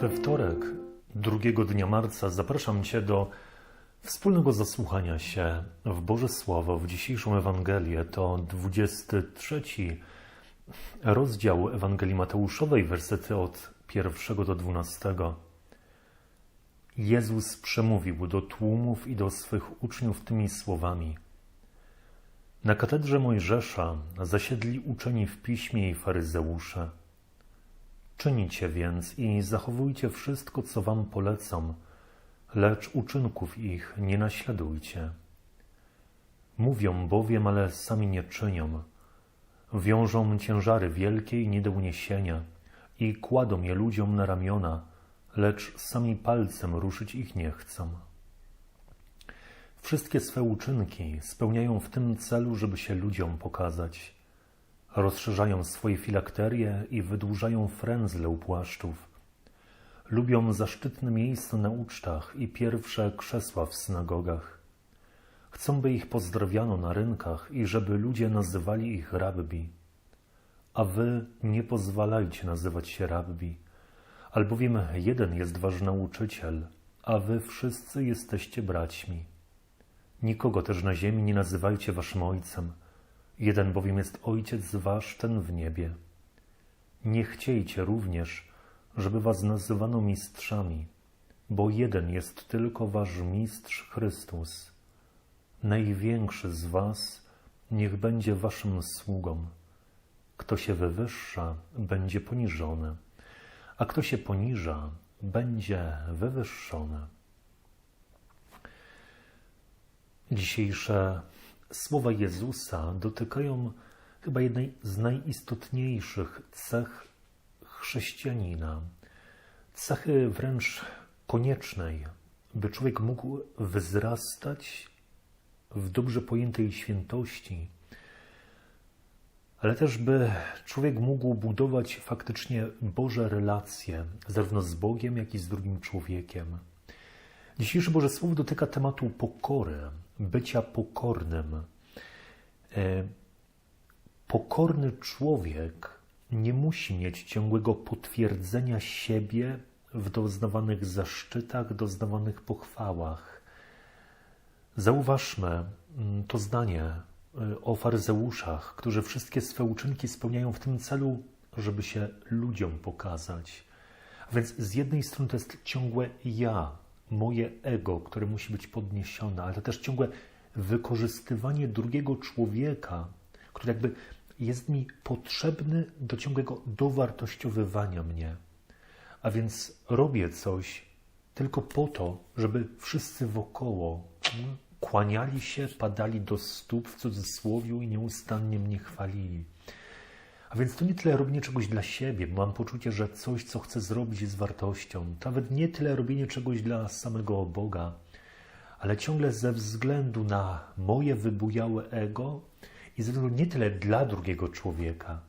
We wtorek, drugiego dnia marca, zapraszam Cię do wspólnego zasłuchania się w Boże Słowo, w dzisiejszą Ewangelię. To 23 rozdział Ewangelii Mateuszowej, wersety od 1 do 12. Jezus przemówił do tłumów i do swych uczniów tymi słowami. Na katedrze Mojżesza zasiedli uczeni w piśmie i faryzeusze. Czynicie więc i zachowujcie wszystko, co wam polecam, lecz uczynków ich nie naśladujcie. Mówią bowiem, ale sami nie czynią. Wiążą ciężary wielkie i nie do uniesienia i kładą je ludziom na ramiona, lecz sami palcem ruszyć ich nie chcą. Wszystkie swe uczynki spełniają w tym celu, żeby się ludziom pokazać. Rozszerzają swoje filakterie i wydłużają frędzle u płaszczów. Lubią zaszczytne miejsca na ucztach i pierwsze krzesła w synagogach. Chcą, by ich pozdrawiano na rynkach i żeby ludzie nazywali ich rabbi. A wy nie pozwalajcie nazywać się rabbi, albowiem jeden jest wasz nauczyciel, a wy wszyscy jesteście braćmi. Nikogo też na ziemi nie nazywajcie waszym ojcem, jeden bowiem jest ojciec wasz, ten w niebie. Nie chciejcie również, żeby was nazywano mistrzami, bo jeden jest tylko wasz mistrz Chrystus. Największy z was niech będzie waszym sługą. Kto się wywyższa, będzie poniżony, a kto się poniża, będzie wywyższony. Dzisiejsze słowa Jezusa dotykają chyba jednej z najistotniejszych cech chrześcijanina, cechy wręcz koniecznej, by człowiek mógł wzrastać w dobrze pojętej świętości, ale też by człowiek mógł budować faktycznie Boże relacje, zarówno z Bogiem, jak i z drugim człowiekiem. Dzisiejsze Boże Słowo dotyka tematu pokory, bycia pokornym. E, pokorny człowiek nie musi mieć ciągłego potwierdzenia siebie w doznawanych zaszczytach, doznawanych pochwałach. Zauważmy mm, to zdanie e, o faryzeuszach, którzy wszystkie swe uczynki spełniają w tym celu, żeby się ludziom pokazać. A więc z jednej strony to jest ciągłe ja, moje ego, które musi być podniesione, ale to też ciągłe wykorzystywanie drugiego człowieka, który jakby jest mi potrzebny do ciągłego dowartościowywania mnie. A więc robię coś tylko po to, żeby wszyscy wokoło kłaniali się, padali do stóp w cudzysłowiu i nieustannie mnie chwalili. A więc to nie tyle robienie czegoś dla siebie, mam poczucie, że coś, co chcę zrobić, jest wartością. To nawet nie tyle robienie czegoś dla samego Boga, ale ciągle ze względu na moje wybujałe ego i ze względu nie tyle dla drugiego człowieka,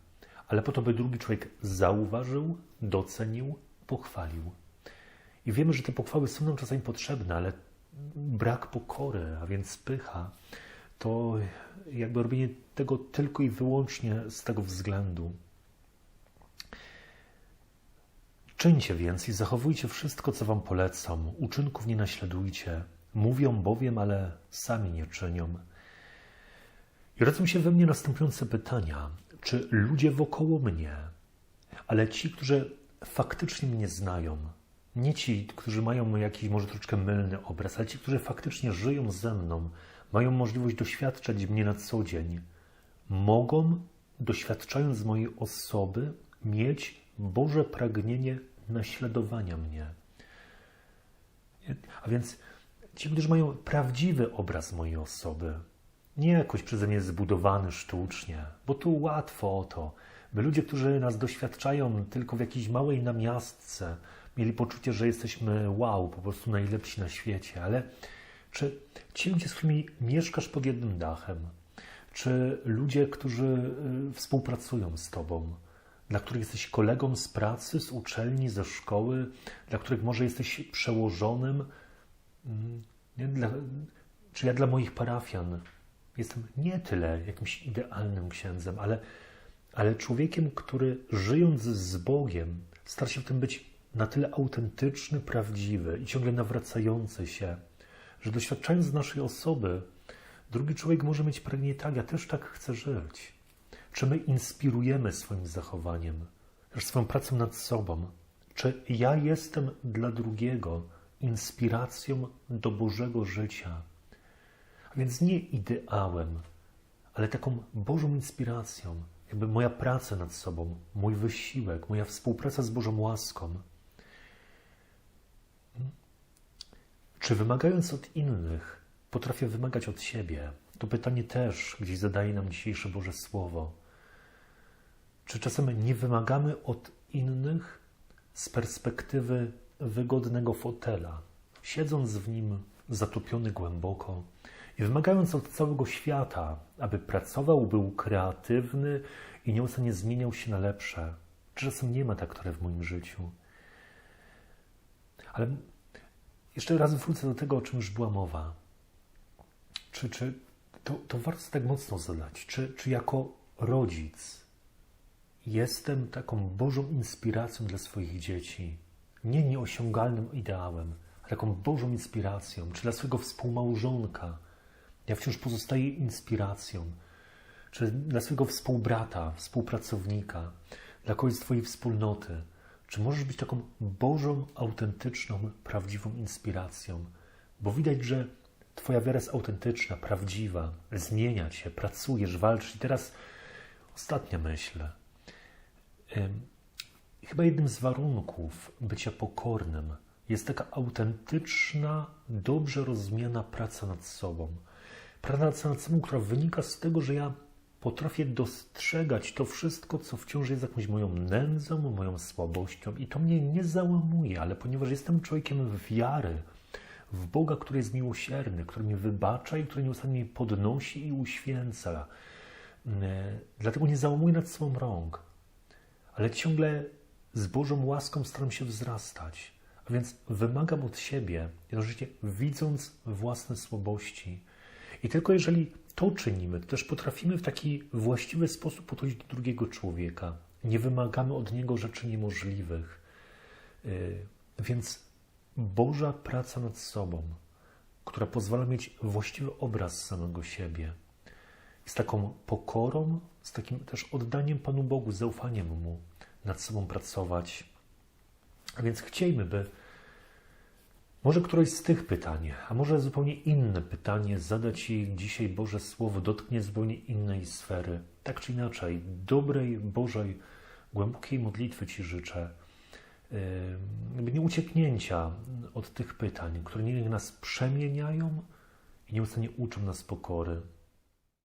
ale po to, by drugi człowiek zauważył, docenił, pochwalił. I wiemy, że te pochwały są nam czasami potrzebne, ale brak pokory, a więc pycha, to jakby robienie tego tylko i wyłącznie z tego względu. Czyńcie więc i zachowujcie wszystko, co wam polecam. Uczynków nie naśladujcie. Mówią bowiem, ale sami nie czynią. I rodzą się we mnie następujące pytania. Czy ludzie wokoło mnie, ale ci, którzy faktycznie mnie znają, nie ci, którzy mają jakiś może troszkę mylny obraz, ale ci, którzy faktycznie żyją ze mną, mają możliwość doświadczać mnie na co dzień, mogą, doświadczając mojej osoby, mieć Boże pragnienie naśladowania mnie. A więc ci, którzy mają prawdziwy obraz mojej osoby, nie jakoś przeze mnie zbudowany sztucznie, bo tu łatwo o to, by ludzie, którzy nas doświadczają tylko w jakiejś małej namiastce, mieli poczucie, że jesteśmy wow, po prostu najlepsi na świecie, ale czy ci ludzie, z którymi mieszkasz pod jednym dachem, czy ludzie, którzy y, współpracują z Tobą, dla których jesteś kolegą z pracy, z uczelni, ze szkoły, dla których może jesteś przełożonym, mm? Dla, czy ja dla moich parafian jestem nie tyle jakimś idealnym księdzem, ale, ale człowiekiem, który żyjąc z Bogiem, stara się w tym być na tyle autentyczny, prawdziwy i ciągle nawracający się, że doświadczając naszej osoby, drugi człowiek może mieć pragnienie, tak, ja też tak chcę żyć. Czy my inspirujemy swoim zachowaniem, też swoją pracą nad sobą? Czy ja jestem dla drugiego inspiracją do Bożego życia? A więc nie ideałem, ale taką Bożą inspiracją, jakby moja praca nad sobą, mój wysiłek, moja współpraca z Bożą łaską. Czy wymagając od innych, potrafię wymagać od siebie? To pytanie też gdzieś zadaje nam dzisiejsze Boże Słowo. Czy czasem nie wymagamy od innych z perspektywy wygodnego fotela, siedząc w nim zatopiony głęboko i wymagając od całego świata, aby pracował, był kreatywny i nieustannie zmieniał się na lepsze? Czy czasem nie ma tak trochę w moim życiu? Ale jeszcze raz wrócę do tego, o czym już była mowa. Czy, czy to, to warto tak mocno zadać? Czy, czy jako rodzic jestem taką Bożą inspiracją dla swoich dzieci? Nie nieosiągalnym ideałem, ale taką Bożą inspiracją. Czy dla swojego współmałżonka ja wciąż pozostaję inspiracją? Czy dla swojego współbrata, współpracownika, dla kogoś z Twojej wspólnoty? Czy możesz być taką Bożą, autentyczną, prawdziwą inspiracją? Bo widać, że Twoja wiara jest autentyczna, prawdziwa, zmienia Cię, pracujesz, walczysz. I teraz ostatnia myśl. Chyba jednym z warunków bycia pokornym jest taka autentyczna, dobrze rozumiana praca nad sobą. Praca nad sobą, która wynika z tego, że ja potrafię dostrzegać to wszystko, co wciąż jest jakąś moją nędzą, moją słabością i to mnie nie załamuje, ale ponieważ jestem człowiekiem wiary w Boga, który jest miłosierny, który mnie wybacza i który nieustannie mnie podnosi i uświęca, dlatego nie załamuję nad sobą rąk, ale ciągle z Bożą łaską staram się wzrastać, a więc wymagam od siebie, jednocześnie widząc własne słabości. I tylko jeżeli to czynimy, to też potrafimy w taki właściwy sposób podchodzić do drugiego człowieka. Nie wymagamy od niego rzeczy niemożliwych. Więc Boża praca nad sobą, która pozwala mieć właściwy obraz samego siebie, z taką pokorą, z takim też oddaniem Panu Bogu, zaufaniem Mu, nad sobą pracować. A więc chciejmy, by może któreś z tych pytań, a może zupełnie inne pytanie zadać Ci dzisiaj Boże Słowo, dotknie zupełnie innej sfery. Tak czy inaczej, dobrej, Bożej, głębokiej modlitwy Ci życzę. Yy, nie ucieknięcia od tych pytań, które nie nas przemieniają i nieustannie uczą nas pokory.